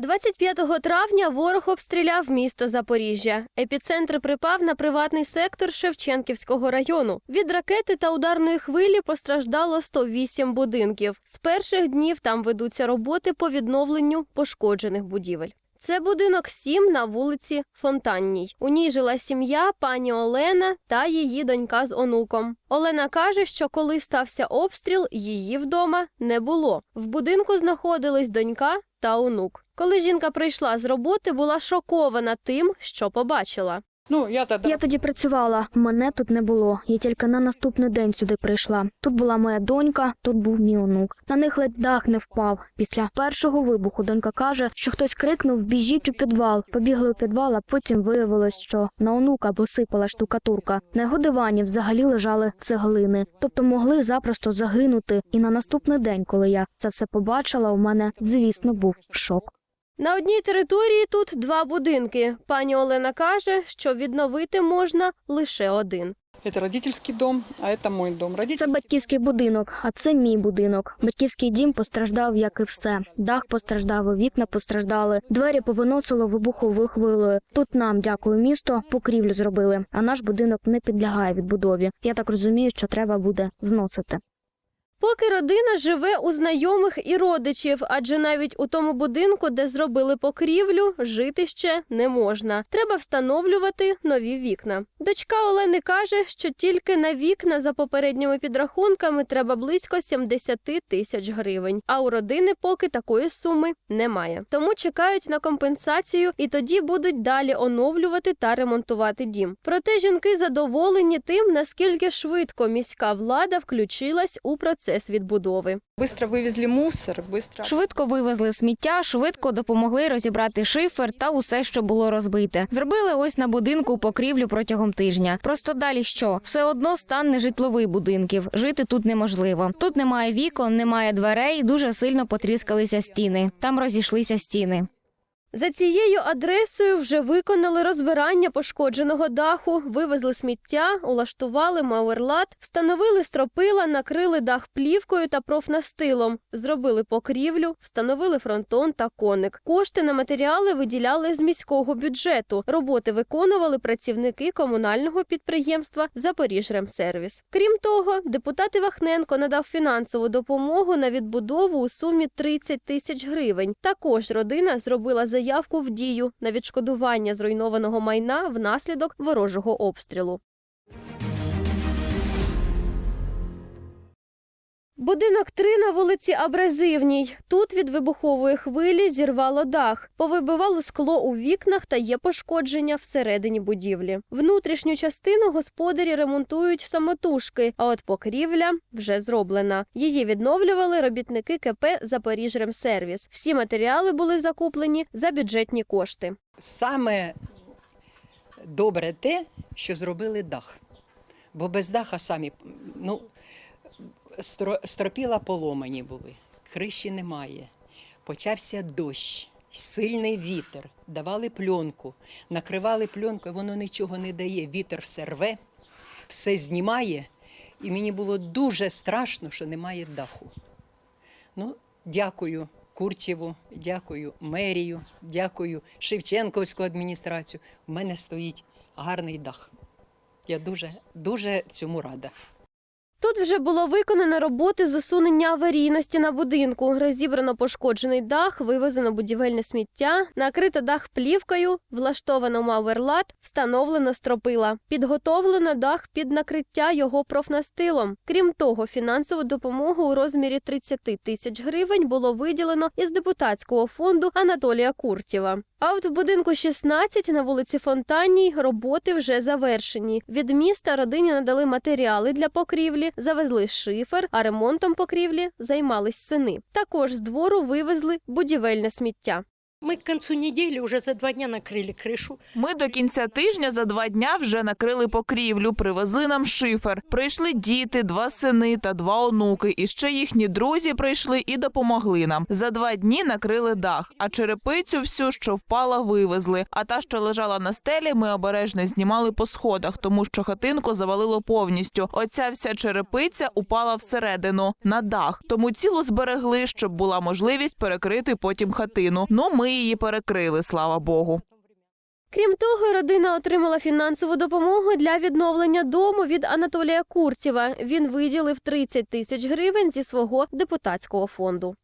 25 травня ворог обстріляв місто Запоріжжя. Епіцентр припав на приватний сектор Шевченківського району. Від ракети та ударної хвилі постраждало 108 будинків. З перших днів там ведуться роботи по відновленню пошкоджених будівель. Це будинок 7 на вулиці Фонтанній. У ній жила сім'я пані Олена та її донька з онуком. Олена каже, що коли стався обстріл, її вдома не було. В будинку знаходились донька та онук. Коли жінка прийшла з роботи, була шокована тим, що побачила. Ну, я тогда... Я тоді працювала, мене тут не було. Я тільки на наступний день сюди прийшла. Тут була моя донька, тут був мій онук. На них ледь дах не впав. Після першого вибуху донька каже, що хтось крикнув Біжіть у підвал. Побігли у підвал, а потім виявилось, що на онука посипала штукатурка. На його дивані взагалі лежали цеглини, тобто могли запросто загинути. І на наступний день, коли я це все побачила, у мене звісно був шок. На одній території тут два будинки. Пані Олена каже, що відновити можна лише один. Это родительский дом, а это мой дом. Це батьківський будинок, а це мій будинок. Батьківський дім постраждав, як і все. Дах постраждав, вікна постраждали, двері повиносило вибуховою хвилею. Тут нам, дякую місто, покрівлю зробили, а наш будинок не підлягає відбудові. Я так розумію, що треба буде зносити. Поки родина живе у знайомих і родичів, адже навіть у тому будинку, де зробили покрівлю, жити ще не можна. Треба встановлювати нові вікна. Дочка Олени каже, що тільки на вікна за попередніми підрахунками треба близько 70 тисяч гривень. А у родини поки такої суми немає. Тому чекають на компенсацію і тоді будуть далі оновлювати та ремонтувати дім. Проте жінки задоволені тим, наскільки швидко міська влада включилась у процес відбудови. Быстро вывезли мусор, быстро... Швидко вивезли сміття, швидко допомогли розібрати шифер та усе, що було розбите. Зробили ось на будинку покрівлю протягом тижня. Просто далі що? Все одно стан нежитловий будинків. Жити тут неможливо. Тут немає вікон, немає дверей, дуже сильно потріскалися стіни. Там розійшлися стіни. За цією адресою вже виконали розбирання пошкодженого даху, вивезли сміття, улаштували мауерлат, встановили стропила, накрили дах плівкою та профнастилом, зробили покрівлю, встановили фронтон та коник. Кошти на матеріали виділяли з міського бюджету. Роботи виконували працівники комунального підприємства Запоріжремсервіс. Крім того, депутат Івахненко надав фінансову допомогу на відбудову у сумі 30 тисяч гривень. Також родина зробила заявку в дію на відшкодування зруйнованого майна внаслідок ворожого обстрілу. Будинок 3 на вулиці Абразивній. Тут від вибухової хвилі зірвало дах, повибивало скло у вікнах та є пошкодження всередині будівлі. Внутрішню частину господарі ремонтують самотужки, а от покрівля вже зроблена. Її відновлювали робітники КП «Запоріжремсервіс». Всі матеріали були закуплені за бюджетні кошти. Саме добре те, що зробили дах. Бо без даха самі ну, стропіла поломані були, криші немає. Почався дощ, сильний вітер, давали пленку, накривали пленкою, воно нічого не дає. Вітер все рве, все знімає. І мені було дуже страшно, що немає даху. Ну, дякую Куртєву, дякую мерію, дякую Шевченківську адміністрацію. У мене стоїть гарний дах. Я дуже, дуже цьому рада. Тут вже було виконано роботи з усунення аварійності на будинку. Розібрано пошкоджений дах, вивезено будівельне сміття, накрито дах плівкою, влаштовано маверлат, встановлено стропила. Підготовлено дах під накриття його профнастилом. Крім того, фінансову допомогу у розмірі 30 тисяч гривень було виділено із депутатського фонду Анатолія Куртєва. А от в будинку 16 на вулиці Фонтанній роботи вже завершені. Від міста родині надали матеріали для покрівлі, завезли шифер, а ремонтом покрівлі займались сини. Також з двору вивезли будівельне сміття. Мы к концу недели уже за два дня накрыли крышу. Ми до кінця тижня за два дня вже накрили покрівлю, привезли нам шифер. Прийшли діти, два сини та два онуки. І ще їхні друзі прийшли і допомогли нам. За два дні накрили дах, а черепицю всю, що впала, вивезли. А та, що лежала на стелі, ми обережно знімали по сходах, тому що хатинку завалило повністю. Оця вся черепиця упала всередину на дах. Тому цілу зберегли, щоб була можливість перекрити потім хатину. Ну ми її перекрили, слава Богу. Крім того, родина отримала фінансову допомогу для відновлення дому від Анатолія Куртєва. Він виділив 30 тисяч гривень зі свого депутатського фонду.